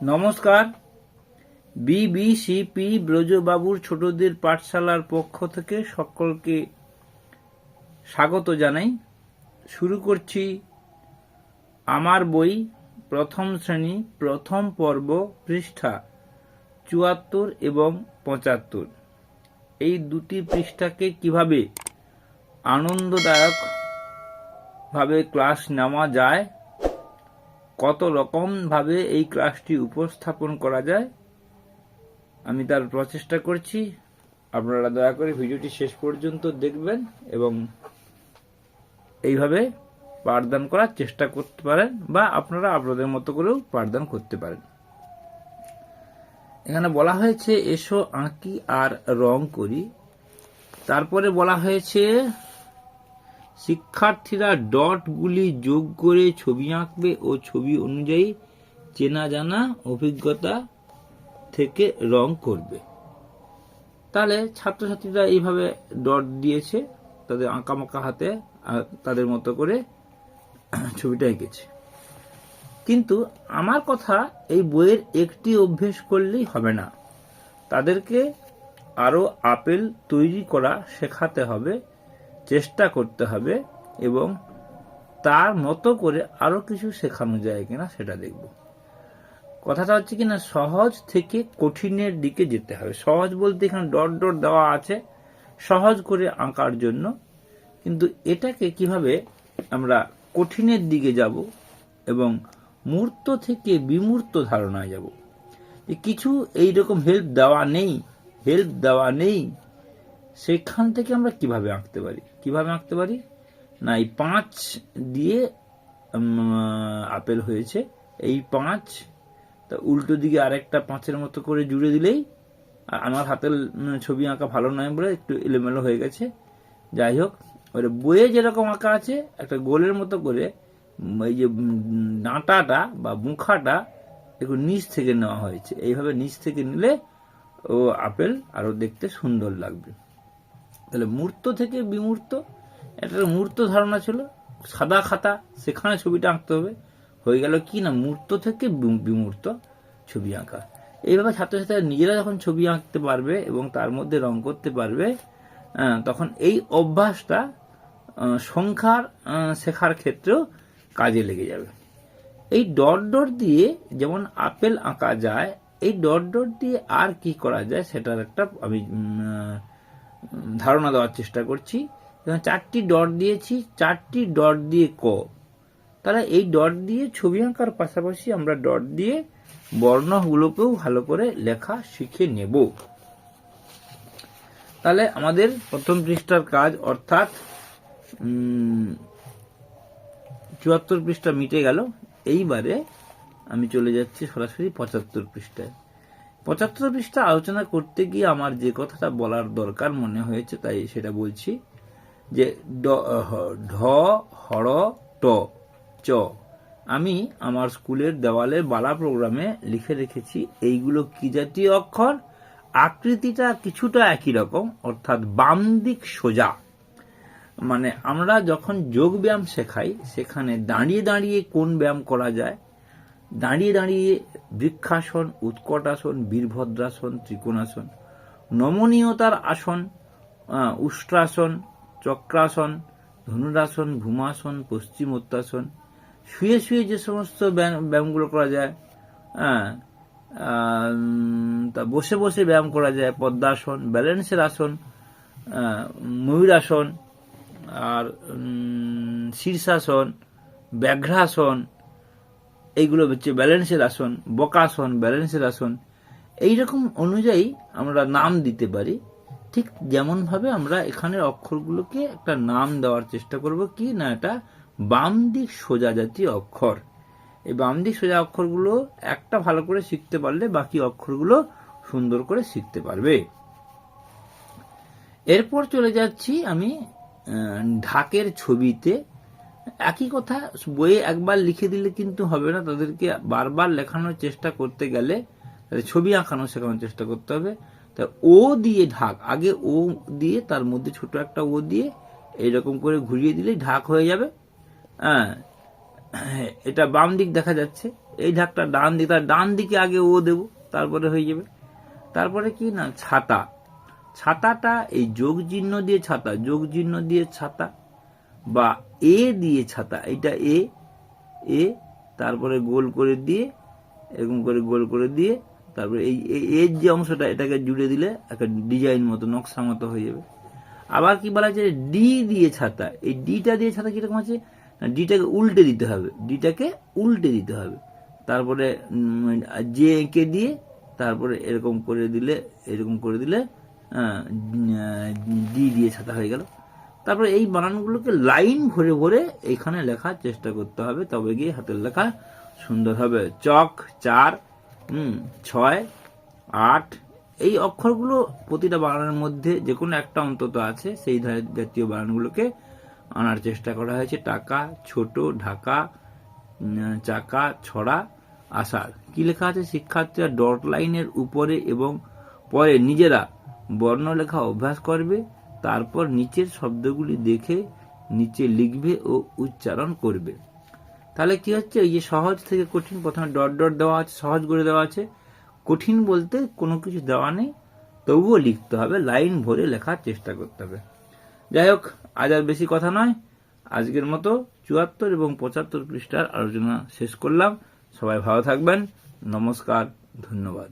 নমস্কার। বিবিসিপি ব্রজবাবুর ছোটদের পাঠশালার পক্ষ থেকে সকলকে স্বাগত জানাই। শুরু করছি আমার বই প্রথম শ্রেণি, প্রথম পর্ব পৃষ্ঠা চুয়াত্তর এবং পঁচাত্তর। এই দুটি পৃষ্ঠাকে কীভাবে আনন্দদায়ক ভাবে ক্লাস নেওয়া যায় কত রকম ভাবে এই ক্লাসটি উপস্থাপন করা যায়, আমি তার প্রচেষ্টা করছি। আপনারা দয়া করে ভিডিওটি শেষ পর্যন্ত দেখবেন এবং এইভাবে পাঠদান করার চেষ্টা করতে পারেন বা আপনারা আপনাদের মতো করেও পাঠদান করতে পারেন। এখানে বলা হয়েছে, এসো আঁকি আর রং করি। তারপরে বলা হয়েছে শিক্ষার্থীরা ডটগুলি যোগ করে ছবি আঁকবে ও ছবি অনুযায়ী চেনা জানা অভিজ্ঞতা থেকে রং করবে। তাহলে ছাত্রছাত্রীরা এইভাবে ডট দিয়েছে, তাদের আঁকামাকা হাতে তাদের মতো করে ছবিটা এঁকেছে। কিন্তু আমার কথা এই বইয়ের একটি অভ্যেস করলেই হবে না। তাদেরকে আরও আপেল তৈরি করা শেখাতে হবে। চেষ্টা করতে হবে এবং তার মতো করে আরও কিছু শেখানো যায় কিনা সেটা দেখব। কথাটা হচ্ছে কিনা সহজ থেকে কঠিনের দিকে যেতে হবে। সহজ বলতে এখানে ডট ডট দেওয়া আছে, সহজ করে আঁকার জন্য। কিন্তু এটাকে কীভাবে আমরা কঠিনের দিকে যাব এবং মূর্ত থেকে বিমূর্ত ধারণায় যাব? কিছু এইরকম হেল্প দেওয়া নেই হেল্প দেওয়া নেই। সেখান থেকে আমরা কীভাবে আঁকতে পারি? কীভাবে আঁকতে পারি? না, এই পাঁচ দিয়ে আপেল হয়েছে। এই পাঁচ, তা উল্টো দিকে আরেকটা পাঁচের মতো করে জুড়ে দিলেই আমার হাতের ছবি আঁকা ভালো নয় বলে একটু এলোমেলো হয়ে গেছে। যাই হোক ওটা বইয়ে যেরকম আঁকা আছে, একটা গোলের মতো করে এই যে ডাঁটাটা বা মুখাটা একটু নিচ থেকে নেওয়া হয়েছে। এইভাবে নিচ থেকে নিলে ও আপেল আরও দেখতে সুন্দর লাগবে। তাহলে মূর্ত থেকে বিমূর্ত, একটা মূর্ত ধারণা ছিল, সাদা খাতা, সেখানে ছবিটা আঁকতে হবে। হয়ে গেল কি না, মূর্ত থেকে বিমূর্ত ছবি আঁকা। এইভাবে ছাত্রছাত্রীরা নিজেরা যখন ছবি আঁকতে পারবে এবং তার মধ্যে রং করতে পারবে তখন এই অভ্যাসটা সংখ্যার শেখার ক্ষেত্রেও কাজে লেগে যাবে। এই ডট ডট দিয়ে যেমন আপেল আঁকা যায়, এই ডট ডট দিয়ে আর কি করা যায়, সেটার একটা আমি ধারণা দেওয়ার চেষ্টা করছি। এখানে চারটি ডট দিয়েছি, চারটি ডট দিয়ে ক। তাহলে এই ডট দিয়ে ছবি আঁকার পাশাপাশি আমরা ডট দিয়ে বর্ণগুলোকেও ভালো করে লেখা শিখে নেব। তাহলে আমাদের প্রথম পৃষ্ঠার কাজ অর্থাৎ চুয়াত্তর পৃষ্ঠা মিটে গেল। এইবারে আমি চলে যাচ্ছি সরাসরি পঁচাত্তর পৃষ্ঠায়। পঁচাত্তর পৃষ্ঠা আলোচনা করতে গিয়ে আমার যে কথাটা বলার দরকার মনে হয়েছে, তাই সেটা বলছি যে ঢ হড় ট, চ। আমি আমার স্কুলের দেওয়ালে বালা প্রোগ্রামে লিখে রেখেছি, এইগুলো কি জাতীয় অক্ষর? আকৃতিটা কিছুটা একই রকম, অর্থাৎ বাম দিক সোজা। মানে আমরা যখন যোগ ব্যায়াম শেখাই, সেখানে দাঁড়িয়ে দাঁড়িয়ে কোন ব্যায়াম করা যায় দাঁড়িয়ে দাঁড়িয়ে বৃক্ষাসন, উৎকটাসন, বীরভদ্রাসন, ত্রিকোণাসন, নমনীয়তার আসন উষ্ট্রাসন, চক্রাসন, ধনুরাসন, ভূমাসন, পশ্চিমোত্তাসন, শুয়ে শুয়ে যে সমস্ত ব্যায়াম- ব্যায়ামগুলো করা যায় হ্যাঁ তা বসে বসে ব্যায়াম করা যায়, পদ্মাসন, ব্যালেন্সের আসন ময়ূরাসন, আর শীর্ষাসন, ব্যাঘ্রাসন এইগুলো হচ্ছে ব্যালেন্সের আসন বকাসন ব্যালেন্সের আসন। এইরকম অনুযায়ী আমরা নাম দিতে পারি। ঠিক যেমন ভাবে আমরা এখানের অক্ষরগুলোকে একটা নাম দেওয়ার চেষ্টা করব কি না এটা বাম দিক সোজা জাতীয় অক্ষর। এই বাম দিক সোজা অক্ষরগুলো একটা ভালো করে শিখতে পারলে বাকি অক্ষরগুলো সুন্দর করে শিখতে পারবে। এরপর চলে যাচ্ছি আমি ঢাকের ছবিতে একই কথা, বইয়ে একবার লিখে দিলে কিন্তু হবে না। তাদেরকে বারবার লেখানোর চেষ্টা করতে গেলে ছবি আঁকানো শেখানোর চেষ্টা করতে হবে। তা ও দিয়ে ঢাক, আগে ও দিয়ে, তার মধ্যে ছোট একটা ও দিয়ে এইরকম করে ঘুরিয়ে দিলেই ঢাক হয়ে যাবে। হ্যাঁ এটা বাম দিক দেখা যাচ্ছে। এই ঢাকটা ডান দিক, তার ডান দিকে আগে ও দেব, তারপরে হয়ে যাবে। তারপরে কি না, ছাতা। ছাতাটা, এই যোগ চিহ্ন দিয়ে ছাতা যোগ চিহ্ন দিয়ে ছাতা। বা এ দিয়ে ছাতা, এটা এ এ তারপরে গোল করে দিয়ে, এরকম করে গোল করে দিয়ে, তারপরে এই এর যে অংশটা, এটাকে জুড়ে দিলে একটা ডিজাইন মতো, নকশা মতো হয়ে যাবে। আবার কি বলা আছে ডি দিয়ে ছাতা, এই ডিটা দিয়ে ছাতা কীরকম আছে? না ডিটাকে উল্টে দিতে হবে। ডিটাকে উল্টে দিতে হবে। তারপরে যে এঁকে দিয়ে, তারপরে এরকম করে দিলে, এরকম করে দিলে ডি দিয়ে ছাতা হয়ে গেল। তারপরে এই বানানগুলোকে লাইন ভরে ভরে এখানে লেখার চেষ্টা করতে হবে। তবে গিয়ে হাতের লেখা সুন্দর হবে। চক, চার, হুম, ছয়, আট, এই অক্ষরগুলো প্রতিটা বানানের মধ্যে যে কোনো একটা অন্তত আছে, সেই জাতীয় বানানগুলোকে আনার চেষ্টা করা হয়েছে। টাকা, ছোট, ঢাকা চাকা, ছড়া আষাঢ় কি লেখা আছে? শিক্ষার্থীরা ডট লাইনের উপরে এবং পরে নিজেরা বর্ণ লেখা অভ্যাস করবে। তারপর নিচের শব্দগুলি দেখে নিচে লিখবে ও উচ্চারণ করবে। তাহলে কি হচ্ছে? এই যে সহজ থেকে কঠিন প্রথমে ডট ডট দেওয়া আছে, সহজ করে দেওয়া আছে। কঠিন বলতে কোনো কিছু দেওয়া নেই, তবুও লিখতে হবে, লাইন ভরে লেখার চেষ্টা করতে হবে। যাই হোক, আজ আর বেশি কথা নয়। আজকের মতো চুয়াত্তর এবং পঁচাত্তর পৃষ্ঠার আলোচনা শেষ করলাম। সবাই ভালো থাকবেন। নমস্কার, ধন্যবাদ।